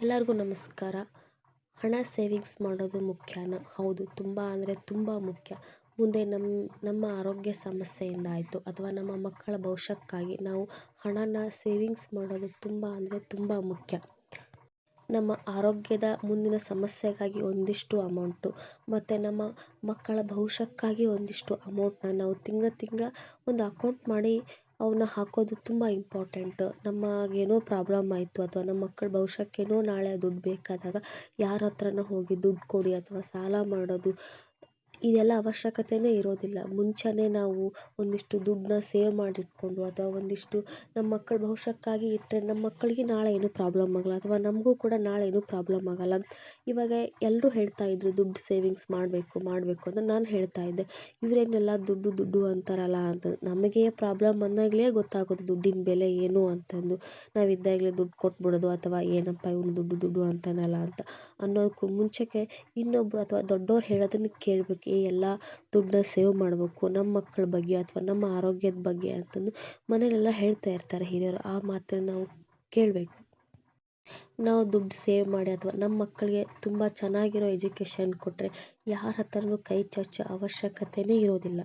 ಎಲ್ಲರಿಗೂ ನಮಸ್ಕಾರ. ಹಣ ಸೇವಿಂಗ್ಸ್ ಮಾಡೋದು ಮುಖ್ಯನ? ಹೌದು, ತುಂಬ ಅಂದರೆ ತುಂಬ ಮುಖ್ಯ. ಮುಂದೆ ನಮ್ಮ ನಮ್ಮ ಆರೋಗ್ಯ ಸಮಸ್ಯೆಯಿಂದ ಆಯಿತು. ಅಥವಾ ನಮ್ಮ ಮಕ್ಕಳ ಭವಿಷ್ಯಕ್ಕಾಗಿ ನಾವು ಹಣನ ಸೇವಿಂಗ್ಸ್ ಮಾಡೋದು ತುಂಬ ಅಂದರೆ ತುಂಬ ಮುಖ್ಯ. ನಮ್ಮ ಆರೋಗ್ಯದ ಮುಂದಿನ ಸಮಸ್ಯೆಗಾಗಿ ಒಂದಿಷ್ಟು ಅಮೌಂಟು, ಮತ್ತು ನಮ್ಮ ಮಕ್ಕಳ ಭವಿಷ್ಯಕ್ಕಾಗಿ ಒಂದಿಷ್ಟು ಅಮೌಂಟನ್ನ ನಾವು ತಿಂಗಳ ತಿಂಗಳ ಒಂದು ಅಕೌಂಟ್ ಮಾಡಿ ಅವನ್ನ ಹಾಕೋದು ತುಂಬ ಇಂಪಾರ್ಟೆಂಟ್. ನಮಗೇನೋ ಪ್ರಾಬ್ಲಮ್ ಆಯಿತು ಅಥವಾ ನಮ್ಮ ಮಕ್ಕಳ ಭವಿಷ್ಯಕ್ಕೇನೋ ನಾಳೆ ದುಡ್ಡು ಬೇಕಾದಾಗ ಯಾರ ಹತ್ರನೋ ಹೋಗಿ ದುಡ್ಡು ಕೊಡಿ ಅಥವಾ ಸಾಲ ಮಾಡೋದು ಇದೆಲ್ಲ ಅವಶ್ಯಕತೆಯೇ ಇರೋದಿಲ್ಲ. ಮುಂಚೆನೇ ನಾವು ಒಂದಿಷ್ಟು ದುಡ್ಡನ್ನ ಸೇವ್ ಮಾಡಿಟ್ಕೊಂಡು ಅಥವಾ ಒಂದಿಷ್ಟು ನಮ್ಮ ಮಕ್ಕಳ ಭವಿಷ್ಯಕ್ಕಾಗಿ ಇಟ್ಟರೆ ನಮ್ಮ ಮಕ್ಕಳಿಗೆ ನಾಳೆ ಏನೂ ಪ್ರಾಬ್ಲಮ್ ಆಗೋಲ್ಲ ಅಥವಾ ನಮಗೂ ಕೂಡ ನಾಳೆ ಏನೂ ಪ್ರಾಬ್ಲಮ್ ಆಗೋಲ್ಲ. ಇವಾಗ ಎಲ್ಲರೂ ಹೇಳ್ತಾ ಇದ್ದರು ದುಡ್ಡು ಸೇವಿಂಗ್ಸ್ ಮಾಡಬೇಕು ಮಾಡಬೇಕು ಅಂತ ನಾನು ಹೇಳ್ತಾ ಇದ್ದೆ. ಇವರೇನೆಲ್ಲ ದುಡ್ಡು ದುಡ್ಡು ಅಂತಾರಲ್ಲ ಅಂತ ನಮಗೆ ಪ್ರಾಬ್ಲಮ್ ಬಂದಾಗಲೇ ಗೊತ್ತಾಗೋದು ದುಡ್ಡಿನ ಬೆಲೆ ಏನು ಅಂತಂದು. ನಾವು ಇದ್ದಾಗಲೇ ದುಡ್ಡು ಕೊಟ್ಬಿಡೋದು ಅಥವಾ ಏನಪ್ಪ ಇವನು ದುಡ್ಡು ದುಡ್ಡು ಅಂತಾನಲ್ಲ ಅಂತ ಅನ್ನೋದಕ್ಕೂ ಮುಂಚೆಗೆ ಇನ್ನೊಬ್ಬರು ಅಥವಾ ದೊಡ್ಡೋರು ಹೇಳೋದನ್ನು ಕೇಳಬೇಕು. ಏ ಎಲ್ಲ ದುಡ್ಡನ್ನ ಸೇವ್ ಮಾಡಬೇಕು ನಮ್ಮ ಮಕ್ಕಳ ಬಗ್ಗೆ ಅಥವಾ ನಮ್ಮ ಆರೋಗ್ಯದ ಬಗ್ಗೆ ಅಂತಂದು ಮನೇಲೆಲ್ಲ ಹೇಳ್ತಾ ಇರ್ತಾರೆ ಹಿರಿಯರು. ಆ ಮಾತನ್ನು ನಾವು ಕೇಳಬೇಕು. ನಾವು ದುಡ್ಡು ಸೇವ್ ಮಾಡಿ ಅಥವಾ ನಮ್ಮ ಮಕ್ಕಳಿಗೆ ತುಂಬ ಚೆನ್ನಾಗಿರೋ ಎಜುಕೇಷನ್ ಕೊಟ್ಟರೆ ಯಾರ ಹತ್ರನೂ ಕೈ ಚಾಚೋ ಅವಶ್ಯಕತೆಯೇ ಇರೋದಿಲ್ಲ.